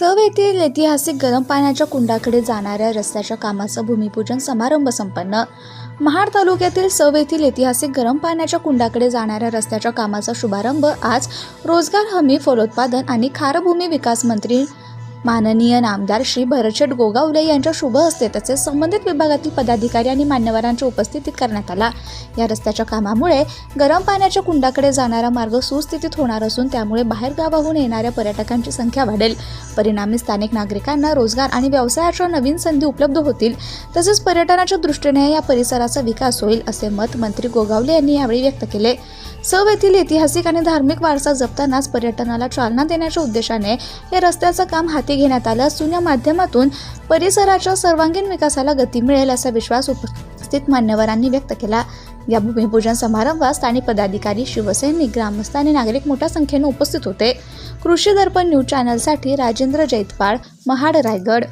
सव येथील ऐतिहासिक गरम पाण्याच्या कुंडाकडे जाणाऱ्या रस्त्याच्या कामाचं भूमिपूजन समारंभ संपन्न. महाड तालुक्यातील सव येथील ऐतिहासिक गरम पाण्याच्या कुंडाकडे जाणाऱ्या रस्त्याच्या कामाचा शुभारंभ आज रोजगार हमी फलोत्पादन आणि खारभूमी विकास मंत्री माननीय नामदार श्री भरचट गोगावले यांच्या शुभ हस्ते तसेच संबंधित विभागातील पदाधिकारी आणि मान्यवरांच्या उपस्थितीत करण्यात आला. या रस्त्याच्या कामामुळे गरम पाण्याच्या कुंडाकडे जाणारा मार्ग सुस्थितीत होणार असून त्यामुळे बाहेरगावाहून येणाऱ्या पर्यटकांची संख्या वाढेल. परिणामी स्थानिक नागरिकांना रोजगार आणि व्यवसायाच्या नवीन संधी उपलब्ध होतील. तसेच पर्यटनाच्या दृष्टीने या परिसराचा विकास होईल असे मत मंत्री गोगावले यांनी यावेळी व्यक्त केले. सव येथील ऐतिहासिक आणि धार्मिक वारसा जपतानाच पर्यटनाला चालना देण्याच्या उद्देशाने या रस्त्याचं काम हाती घेण्यात आलं असून या माध्यमातून परिसराच्या सर्वांगीण विकासाला गती मिळेल असा विश्वास उपस्थित मान्यवरांनी व्यक्त केला. या भूमिपूजन समारंभात स्थानिक पदाधिकारी शिवसैनिक ग्रामस्थ आणि नागरिक मोठ्या संख्येने उपस्थित होते. कृषी दर्पण न्यूज चॅनलसाठी राजेंद्र जैतपाळ महाड रायगड.